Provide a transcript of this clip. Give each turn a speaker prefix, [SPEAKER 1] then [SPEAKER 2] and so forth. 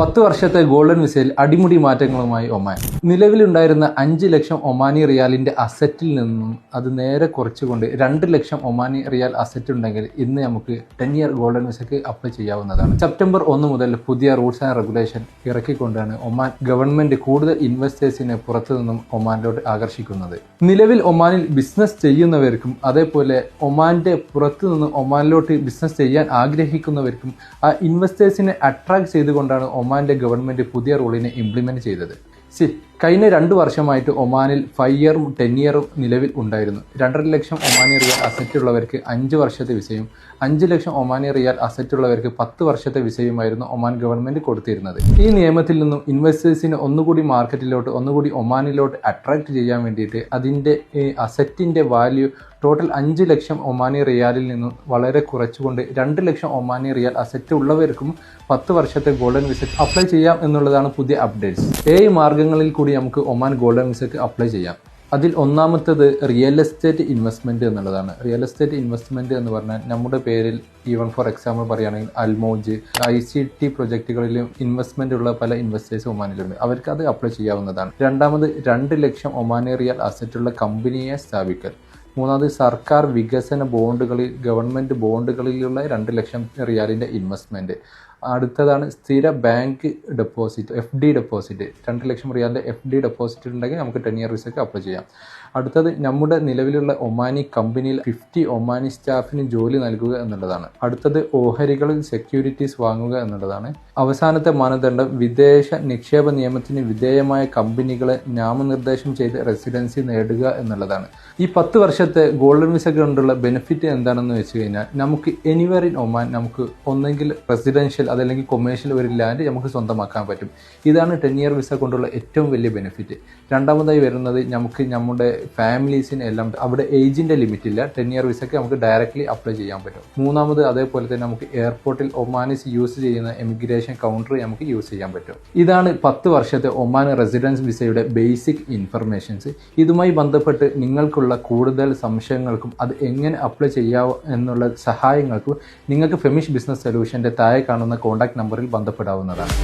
[SPEAKER 1] പത്ത് വർഷത്തെ ഗോൾഡൻ വിസയിൽ അടിമുടി മാറ്റങ്ങളുമായി ഒമാൻ. നിലവിലുണ്ടായിരുന്ന അഞ്ച് ലക്ഷം ഒമാനി റിയാലിന്റെ അസറ്റിൽ നിന്നും അത് നേരെ കുറച്ചുകൊണ്ട് രണ്ട് ലക്ഷം ഒമാനി റിയാൽ അസറ്റ് ഉണ്ടെങ്കിൽ ഇന്ന് നമുക്ക് ടെൻ ഇയർ ഗോൾഡൻ വിസയ്ക്ക് അപ്ലൈ ചെയ്യാവുന്നതാണ്. സെപ്റ്റംബർ ഒന്ന് മുതൽ പുതിയ റൂൾസ് ആൻഡ് റെഗുലേഷൻ ഇറക്കിക്കൊണ്ടാണ് ഒമാൻ ഗവൺമെന്റ് കൂടുതൽ ഇൻവെസ്റ്റേഴ്സിനെ പുറത്തു നിന്നും ഒമാനിലോട്ട് ആകർഷിക്കുന്നത്. നിലവിൽ ഒമാനിൽ ബിസിനസ് ചെയ്യുന്നവർക്കും അതേപോലെ ഒമാന്റെ പുറത്തു നിന്ന് ഒമാനിലോട്ട് ബിസിനസ് ചെയ്യാൻ ആഗ്രഹിക്കുന്നവർക്കും ആ ഇൻവെസ്റ്റേഴ്സിനെ അട്രാക്ട് ചെയ്തുകൊണ്ടാണ് ഒമാന്റെ ഗവൺമെന്റ് പുതിയ റൂളിനെ ഇംപ്ലിമെന്റ് ചെയ്തത്. സി കഴിഞ്ഞ രണ്ട് വർഷമായിട്ട് ഒമാനിൽ ഫൈവ് ഇയറും ടെൻ ഇയറും നിലവിൽ ഉണ്ടായിരുന്നു. രണ്ടര ലക്ഷം ഒമാനി റിയാൽ അസറ്റ് ഉള്ളവർക്ക് അഞ്ച് വർഷത്തെ വിസയും അഞ്ച് ലക്ഷം ഒമാനി റിയാൽ അസറ്റ് ഉള്ളവർക്ക് പത്ത് വർഷത്തെ വിസയുമായിരുന്നു ഒമാൻ ഗവൺമെന്റ് കൊടുത്തിരുന്നത്. ഈ നിയമത്തിൽ നിന്നും ഇൻവെസ്റ്റേഴ്സിനെ ഒന്നുകൂടി മാർക്കറ്റിലോട്ട് ഒന്നുകൂടി ഒമാനിലോട്ട് അട്രാക്ട് ചെയ്യാൻ വേണ്ടിയിട്ട് അതിന്റെ അസറ്റിന്റെ വാല്യൂ ടോട്ടൽ അഞ്ച് ലക്ഷം ഒമാനി റിയാലിൽ നിന്നും വളരെ കുറച്ചുകൊണ്ട് രണ്ട് ലക്ഷം ഒമാനി റിയാൽ അസറ്റ് ഉള്ളവർക്കും പത്ത് വർഷത്തെ ഗോൾഡൻ വിസ അപ്ലൈ ചെയ്യാം എന്നുള്ളതാണ് പുതിയ അപ്ഡേറ്റ്സ് ഏഴ് മാർഗങ്ങളിൽ നമുക്ക് ഒമാൻ ഗോൾഡൻ വിസയ്ക്ക് അപ്ലൈ ചെയ്യാം. അതിൽ ഒന്നാമത്തേത് റിയൽ എസ്റ്റേറ്റ് ഇൻവെസ്റ്റ്മെന്റ് എന്നുള്ളതാണ്. റിയൽ എസ്റ്റേറ്റ് ഇൻവെസ്റ്റ്മെന്റ് എന്ന് പറഞ്ഞാൽ നമ്മുടെ പേരിൽ ഈവൻ ഫോർ എക്സാമ്പിൾ പറയുകയാണെങ്കിൽ Al Mouj I C T പ്രൊജക്റ്റുകളിലും investment ഉള്ള പല ഇൻവെസ്റ്റേഴ്സ് ഒമാനിലുണ്ട്. അവർക്ക് അത് അപ്ലൈ ചെയ്യാവുന്നതാണ്. രണ്ടാമത് രണ്ട് ലക്ഷം ഒമാനി റിയൽ അസറ്റുള്ള കമ്പനിയെ സ്ഥാപിക്കൽ. മൂന്നാമത് സർക്കാർ വികസന ബോണ്ടുകളിൽ ഗവൺമെന്റ് ബോണ്ടുകളിലുള്ള രണ്ട് ലക്ഷം റിയാലിന്റെ ഇൻവെസ്റ്റ്മെന്റ്. അടുത്തതാണ് സ്ഥിര bank deposit F D deposit രണ്ട് ലക്ഷം റിയാലിന്റെ എഫ് ഡി ഡെപ്പോസിറ്റ് ഉണ്ടെങ്കിൽ നമുക്ക് ടെൻ ഇയർ വിസയ്ക്ക് അപ്ലൈ ചെയ്യാം. അടുത്തത് നമ്മുടെ നിലവിലുള്ള ഒമാനി കമ്പനിയിൽ ഫിഫ്റ്റി ഒമാനി സ്റ്റാഫിന് ജോലി നൽകുക എന്നുള്ളതാണ്. അടുത്തത് ഓഹരികളിൽ സെക്യൂരിറ്റീസ് വാങ്ങുക എന്നുള്ളതാണ്. അവസാനത്തെ മാനദണ്ഡം വിദേശ നിക്ഷേപ നിയമത്തിന് വിധേയമായ കമ്പനികളെ നാമനിർദ്ദേശം ചെയ്ത് റെസിഡൻസി നേടുക എന്നുള്ളതാണ്. ഈ പത്ത് വർഷത്തെ ഗോൾഡൻ വിസ കൊണ്ടുള്ള ബെനിഫിറ്റ് എന്താണെന്ന് വെച്ച് കഴിഞ്ഞാൽ നമുക്ക് എനിവർ ഇൻ ഒമാൻ നമുക്ക് ഒന്നെങ്കിൽ റെസിഡൻഷ്യൽ അതല്ലെങ്കിൽ കൊമേഴ്ഷ്യൽ ഒരു ലാൻഡ് നമുക്ക് സ്വന്തമാക്കാൻ പറ്റും. ഇതാണ് ടെൻ ഇയർ വിസ കൊണ്ടുള്ള ഏറ്റവും വലിയ ബെനിഫിറ്റ് രണ്ടാമതായി വരുന്നത് നമുക്ക് നമ്മുടെ ഫാമിലീസിന് എല്ലാം അവിടെ ഏജിന്റെ ലിമിറ്റ് ഇല്ല. ടെൻ ഇയർ വിസയ്ക്ക് നമുക്ക് ഡയറക്റ്റ്ലി അപ്ലൈ ചെയ്യാൻ പറ്റും. മൂന്നാമത് അതേപോലെ തന്നെ നമുക്ക് എയർപോർട്ടിൽ ഒമാനിസ് യൂസ് ചെയ്യുന്ന എമിഗ്രേഷൻ കൗണ്ടർ നമുക്ക് യൂസ് ചെയ്യാൻ പറ്റും. ഇതാണ് പത്ത് വർഷത്തെ ഒമാൻ റെസിഡൻസ് വിസയുടെ ബേസിക് ഇൻഫർമേഷൻസ് ഇതുമായി ബന്ധപ്പെട്ട് നിങ്ങൾക്കുള്ള കൂടുതൽ സംശയങ്ങൾക്കും അത് എങ്ങനെ അപ്ലൈ ചെയ്യാവോ എന്നുള്ള സഹായങ്ങൾക്കും നിങ്ങൾക്ക് ഫെമിഷ് ബിസിനസ് സൊല്യൂഷന്റെ താഴെ കാണുന്ന കോൺടാക്ട് നമ്പറിൽ ബന്ധപ്പെടാവുന്നതാണ്.